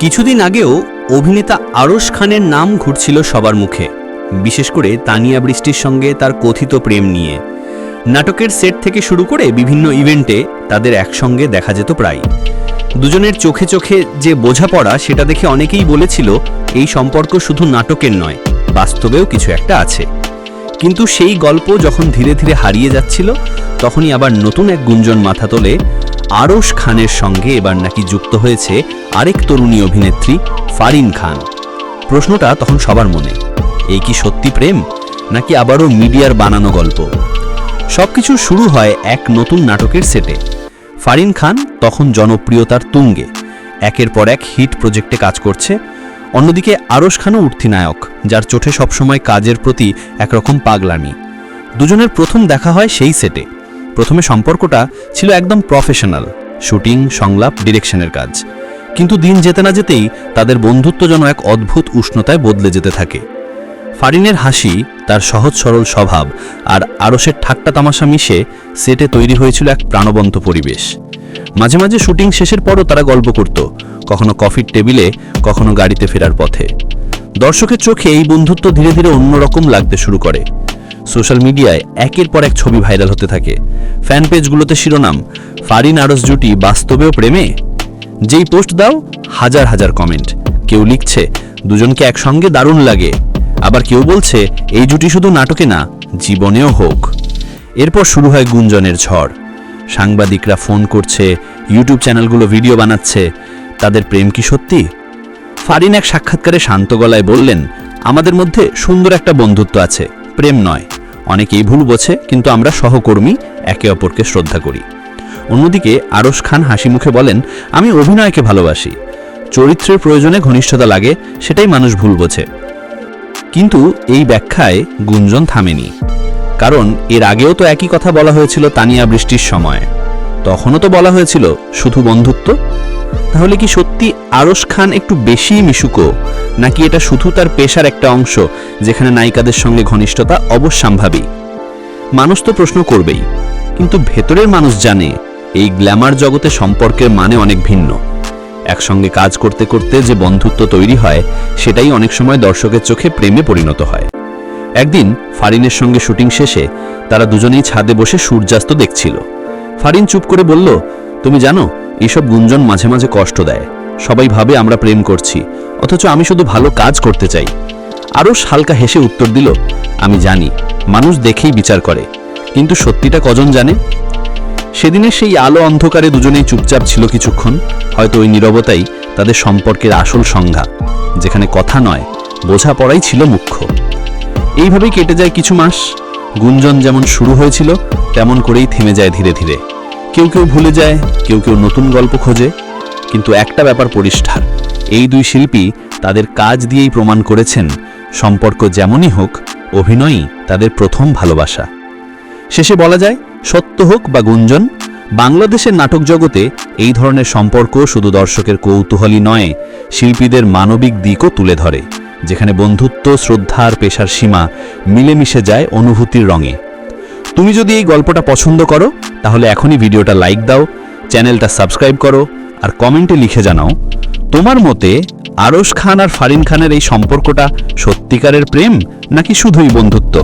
কিছুদিন আগেও অভিনেতা আরশ খানের নাম ঘুরছিল সবার মুখে, বিশেষ করে তানিয়া বৃষ্টির সঙ্গে তার কথিত প্রেম নিয়ে। নাটকের সেট থেকে শুরু করে বিভিন্ন ইভেন্টে তাদের একসঙ্গে দেখা যেত প্রায়। দুজনের চোখে চোখে যে বোঝাপড়া সেটা দেখে অনেকেই বলেছিল, এই সম্পর্ক শুধু নাটকের নয়, বাস্তবেও কিছু একটা আছে। কিন্তু সেই গল্প যখন ধীরে ধীরে হারিয়ে যাচ্ছিল, তখনই আবার নতুন এক গুঞ্জন মাথা তোলে আরশ খানের সঙ্গে এবার নাকি যুক্ত হয়েছে আরেক তরুণী অভিনেত্রী ফারিন খান। প্রশ্নটা তখন সবার মনে। এই কি সত্যি প্রেম? নাকি আবারও মিডিয়ার বানানো গল্প? সবকিছু শুরু হয় এক নতুন নাটকের সেটে। ফারিন খান তখন জনপ্রিয়তার তুঙ্গে। একের পর এক হিট প্রজেক্টে কাজ করছে। অন্যদিকে আরশ খানও উঠতি নায়ক, যার চোটে সবসময় কাজের প্রতি একরকম পাগলামি। দুজনের প্রথম দেখা হয় সেই সেটে। প্রথমে সম্পর্কটা ছিল একদম প্রফেশনাল, শুটিং, সংলাপ, ডিরেকশনের কাজ। কিন্তু দিন যেতে না যেতেই তাদের বন্ধুত্ব যেন এক অদ্ভুত উষ্ণতায় বদলে যেতে থাকে। ফারিনের হাসি, তার সহজ সরল স্বভাব আর আরসের ঠাট্টা তামাশা মিশে সেটে তৈরি হয়েছিল এক প্রাণবন্ত পরিবেশ। মাঝে মাঝে শুটিং শেষের পরও তারা গল্প করত, কখনো কফির টেবিলে, কখনো গাড়িতে ফেরার পথে। দর্শকের চোখে এই বন্ধুত্ব ধীরে ধীরে অন্যরকম লাগতে শুরু করে। সোশ্যাল মিডিয়ায় একের পর এক ছবি ভাইরাল হতে থাকে। ফ্যান পেজগুলোতে শিরোনাম, ফারিন আরস জুটি বাস্তবেও প্রেমে? যেই পোস্ট দাও, হাজার হাজার কমেন্ট। কেউ লিখছে, দুজনকে একসঙ্গে দারুণ লাগে। আবার কেউ বলছে, এই জুটি শুধু নাটকে না, জীবনেও হোক। এরপর শুরু হয় গুঞ্জনের ঝড়। সাংবাদিকরা ফোন করছে, ইউটিউব চ্যানেলগুলো ভিডিও বানাচ্ছে। তাদের প্রেম কি সত্যি? ফারিন এক সাক্ষাৎকারে শান্ত গলায় বললেন, আমাদের মধ্যে সুন্দর একটা বন্ধুত্ব আছে, প্রেম নয়। অনেকেই ভুল বোঝে, কিন্তু আমরা সহকর্মী একে অপরকে শ্রদ্ধা করি। অন্যদিকে আরশ খান হাসি মুখে বলেন, আমি অভিনয়কে ভালোবাসি। চরিত্রের প্রয়োজনে ঘনিষ্ঠতা লাগে, সেটাই মানুষ ভুল বোঝে। কিন্তু এই ব্যাখ্যায় গুঞ্জন থামেনি। কারণ এর আগেও তো একই কথা বলা হয়েছিল তানিয়া বৃষ্টির সময়। তখনও তো বলা হয়েছিল, শুধু বন্ধুত্ব তাহলে কি সত্যি আরশ খান একটু বেশি মিশুকো? নাকি এটা শুধু তার পেশার একটা অংশ, যেখানে নায়িকাদের সঙ্গে ঘনিষ্ঠতা অবশ্যম্ভাবী? মানুষ তো প্রশ্ন করবেই, কিন্তু ভেতরের মানুষ জানে, এই গ্ল্যামার জগতে সম্পর্কের মানে অনেক ভিন্ন। একসঙ্গে কাজ করতে করতে যে বন্ধুত্ব তৈরি হয়, সেটাই অনেক সময় দর্শকের চোখে প্রেমে পরিণত হয়। একদিন ফারিনের সঙ্গে শুটিং শেষে তারা দুজনেই ছাদে বসে সূর্যাস্ত দেখছিল। ফারিন চুপ করে বলল তুমি জানো এইসব গুঞ্জন মাঝে মাঝে কষ্ট দেয়। সবাই ভাবে আমরা প্রেম করছি, অথচ আমি শুধু ভালো কাজ করতে চাই। আরও হালকা হেসে উত্তর দিল, আমি জানি, মানুষ দেখেই বিচার করে। কিন্তু সত্যিটা কজন জানে? সেদিনের সেই আলো অন্ধকারে দুজনেই চুপচাপ ছিল কিছুক্ষণ, হয়তো ওই নীরবতাই তাদের সম্পর্কের আসল সংজ্ঞা, যেখানে কথা নয়, বোঝাপড়াই ছিল মুখ্য। এইভাবেই কেটে যায় কিছু মাস, গুঞ্জন যেমন শুরু হয়েছিল, তেমন করেই থেমে যায় ধীরে ধীরে। কেউ কেউ ভুলে যায়, কেউ কেউ নতুন গল্প খোঁজে। কিন্তু একটা ব্যাপার পরিষ্কার, এই দুই শিল্পী তাদের কাজ দিয়েই প্রমাণ করেছেন, সম্পর্ক যেমনই হোক, অভিনয়ই তাদের প্রথম ভালোবাসা। শেষে বলা যায়, সত্য হোক বা গুঞ্জন, বাংলাদেশের নাটক জগতে এই ধরনের সম্পর্ক শুধু দর্শকের কৌতূহলী নয়, শিল্পীদের মানবিক দিকও তুলে ধরে, যেখানে বন্ধুত্ব, শ্রদ্ধা আর পেশার সীমা মিলেমিশে যায় অনুভূতির রঙে। তুমি যদি এই গল্পটা পছন্দ করো, তাহলে এখনই ভিডিওটা লাইক দাও, চ্যানেলটা সাবস্ক্রাইব করো, আর কমেন্টে লিখে জানাও, তোমার মতে আরশ খান আর ফারিন খানের এই সম্পর্কটা সত্যিকারের প্রেম নাকি শুধুই বন্ধুত্ব?